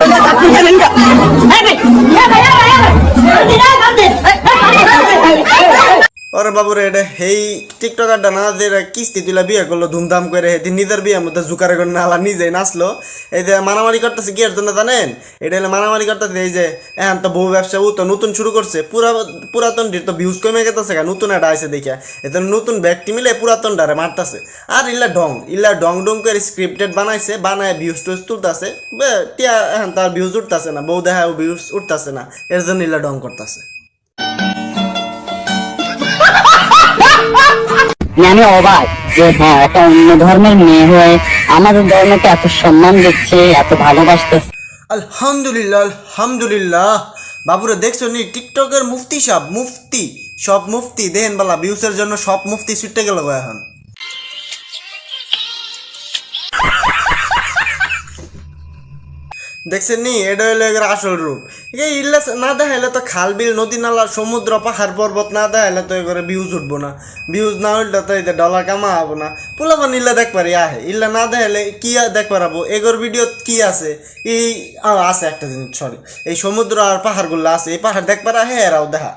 哎，你에 이, এটা এই টিকটকারটা না যে এরা কিস্তি তুলা বিয়ে করল, ধুমধাম করে এদিন নিজের বিয়ের মধ্যে জুকারে করে নালা নিজে নাচলো। এই যে মারামারি করতেছে কি এর জন্য জানেন? এটা হলে মারামারি করতেছে, এই যে এখন তো বউ ব্যবসা ও তো নতুন শুরু করছে, পুরা পুরাতনটির তো ভিউজ কমে গেতেছে গা, নতুন একটা আইসে দেখে। এতে নতুন ব্যক্তি মিলে পুরাতনটারে মারতাছে। আর ইল্লা ডং ইল্লা ডং ডং করে স্ক্রিপ্টেড বানাইছে, বানায় ভিউজ টুজ তুলতাছে টিয়া এখন তার ভিউজ উঠতাছে না, বউ দেখা ভিউজ উঠতাছে না, এর জন্য ইল্লা ডং করতেছে। আমি অবাক যে হ্যাঁ একটা অন্য ধর্মের মেয়ে হয়ে আমাদের ধর্মকে এত সম্মান দিচ্ছে, এত ভালোবাসতেছে। আলহামদুলিল্লাহ আলহামদুলিল্লাহ। বাবুরা দেখছ নি? টিকটকের মুফতি সব মুফতি সব মুফতি দেহেন বালা ভিউসের জন্য সব মুফতি ছুটে গেল এখন। দেখছেন নি? এটা হলো এর আসল রূপ। এই ইল্লা না দেখাইলে তো খাল বিল, নদী নালা, সমুদ্র, পাহাড়, পর্বত না দেখাইলে তো এগুলো ভিউজ উঠবো না। ভিউজ না উঠলে তো এদের ডলা কামা হব না। পোলাপান ইল্লা দেখ পারি, আহে। ইল্লা না দেখাইলে কি আর দেখ পারাবো? এগোর ভিডিও কি আছে? এই আছে একটা জিনিস সরি এই সমুদ্র আর পাহাড়গুলো আছে। এই পাহাড় দেখ পারা হ্যাঁ এরাও দেখা।